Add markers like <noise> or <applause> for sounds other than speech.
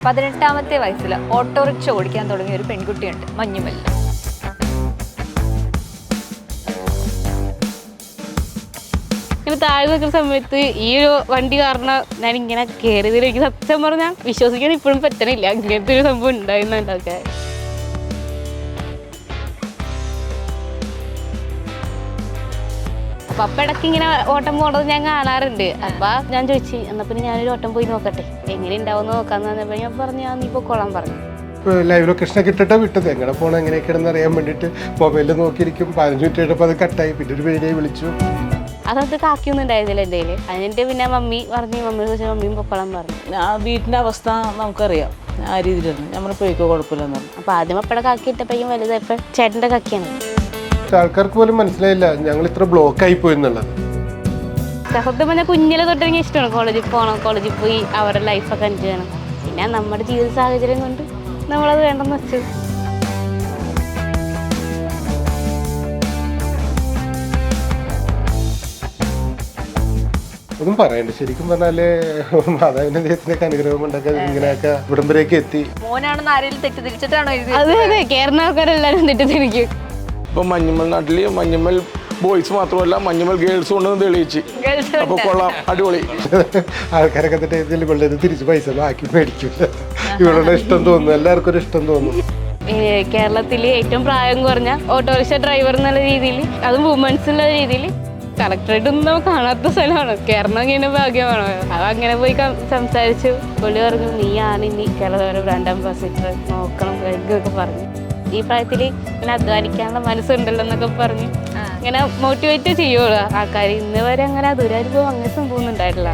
പതിനെട്ടാമത്തെ വയസ്സിൽ ഓട്ടോറിക്ഷ ഓടിക്കാൻ തുടങ്ങിയ ഒരു പെൺകുട്ടിയുണ്ട് മഞ്ഞുമല്ല താഴ്ന്ന താഴെ നിൽക്കുന്ന സമയത്ത് ഈ ഒരു വണ്ടി കാരണം ഞാൻ ഇങ്ങനെ കയറിയതിൽ എനിക്ക് സത്യം പറഞ്ഞാൽ വിശ്വസിക്കാൻ ഇപ്പോഴും പറ്റണില്ല. ഇങ്ങനത്തെ ഒരു സംഭവം ഉണ്ടായിരുന്നുണ്ടൊക്കെ. അപ്പൊ അപ്പൊ ഇടയ്ക്ക് ഇങ്ങനെ ഓട്ടം പോണത് ഞാൻ കാണാറുണ്ട്. അപ്പൊ ഞാൻ ചോദിച്ചു എന്നാ പിന്നെ ഞാനൊരു ഓട്ടം പോയി നോക്കട്ടെ? എങ്ങനെ ഉണ്ടാവും നോക്കാന്ന് പറഞ്ഞപ്പോ ഞാൻ പറഞ്ഞു ഞാൻ നീ പൊക്കോളാൻ പറഞ്ഞു. ലൈവ് ലൊക്കേഷൻ ഒക്കെ ഇട്ടിട്ടാ വിട്ടത്. എങ്ങനെ പോകണം എങ്ങനെയൊക്കെയാണെന്ന് അറിയാൻ വേണ്ടിയിട്ട് മൊബൈലിൽ നോക്കിയിരിക്കും. പതിനഞ്ച് മിനിറ്റ് കഴിഞ്ഞപ്പോൾ അത് കട്ടായി പിന്നെ ഒരു പേരെ വിളിച്ചു. അതത് കാക്കിയൊന്നും ഉണ്ടായിരുന്നില്ല എന്റെ കയ്യിൽ അതിന്റെ പിന്നെ മമ്മി പറഞ്ഞു മമ്മി ചോദിച്ചാൽ മമ്മിയും പൊക്കോളാൻ പറഞ്ഞു. ആ വീട്ടിന്റെ അവസ്ഥ നമുക്കറിയാം. ആ രീതിയിലാണ് നമ്മൾ പോയിക്കോ കുഴപ്പമില്ലെന്ന് പറഞ്ഞു. അപ്പൊ ആദ്യം അപ്പടെ കാക്കി ഇട്ടപ്പോഴും വലുതായപ്പോ ചേട്ടന്റെ കാക്കിയാണ്. പക്ഷെ ആൾക്കാർക്ക് പോലും മനസ്സിലായില്ല ഞങ്ങൾ ഇത്ര ബ്ലോക്ക് ആയി പോയി എന്നുള്ളത്. പറഞ്ഞാൽ കുഞ്ഞിലെ തൊട്ട് എനിക്ക് ഇഷ്ടമാണ് കോളേജിൽ പോകണം കോളേജിൽ പോയി അവരുടെ ലൈഫൊക്കെ എൻജോയ് ചെയ്യണം. പിന്നെ നമ്മുടെ ജീവിത സാഹചര്യം കൊണ്ട് നമ്മളത് വേണ്ടെന്ന് വെച്ചു. ഒന്നും പറയണ്ട. ശരിക്കും പറഞ്ഞാൽ മാതാവിന്റെ ദൈവത്തിനൊക്കെ അനുഗ്രഹം കൊണ്ടൊക്കെ ഇങ്ങനെയൊക്കെ ഇവിടം വരെയൊക്കെ എത്തി. മോനാണെന്ന് ആരെങ്കിലും തെറ്റിദ്ധരിച്ചിട്ടാണോ അതെ അതെ. കേരള ആൾക്കാരെല്ലാരും തെറ്റിദ്ധരിക്കും. ഇപ്പൊ മഞ്ഞുമൽ നാട്ടിൽ മഞ്ഞുമൽ ബോയ്സ് മാത്രമല്ല മഞ്ഞുമൽ ഗേൾസും ഉണ്ടെന്ന് തെളിയിച്ച്. അപ്പൊ കൊള്ളാം. അടിപൊളി. <laughs> ആൾക്കാരൊക്കെ എന്നിട്ട് ഇതിൽ കൊള്ളത് തിരിച്ച് പൈസ ബാക്കി മേടിക്കില്ല ഇവരുടെ ഇഷ്ടം തോന്നുന്നു. എല്ലാവർക്കും ഒരു ഇഷ്ടം തോന്നുന്നു. കേരളത്തിൽ ഏറ്റവും പ്രായം കുറഞ്ഞ ഓട്ടോറിക്ഷ ഡ്രൈവർ എന്നുള്ള രീതിയിൽ അതും വുമൻസ് ഉള്ള രീതിയിൽ കളക്ടറേറ്റ് ഒന്നും കാണാത്ത സ്ഥലമാണ്. കേരളം ഇങ്ങനെ ഭാഗ്യമാണ്? അത് അങ്ങനെ പോയി കം- സംസാരിച്ചു. പുള്ളി പറഞ്ഞു നീയാണ് ഇനി കേരള ബ്രാൻഡ് അംബാസിഡർ നോക്കണം. ഒക്കെ പറഞ്ഞു. ഈ പ്രായത്തിൽ ഇങ്ങനെ അധ്വാനിക്കാനുള്ള മനസ്സുണ്ടല്ലോ എന്നൊക്കെ പറഞ്ഞ് ഇങ്ങനെ മോട്ടിവേറ്റ് ചെയ്യുള്ളൂ. ആൾക്കാർ ഇന്ന് വരെ അങ്ങനെ ദുരനുഭവം അങ്ങനെ സംഭവം ഒന്നും ഉണ്ടായിട്ടില്ല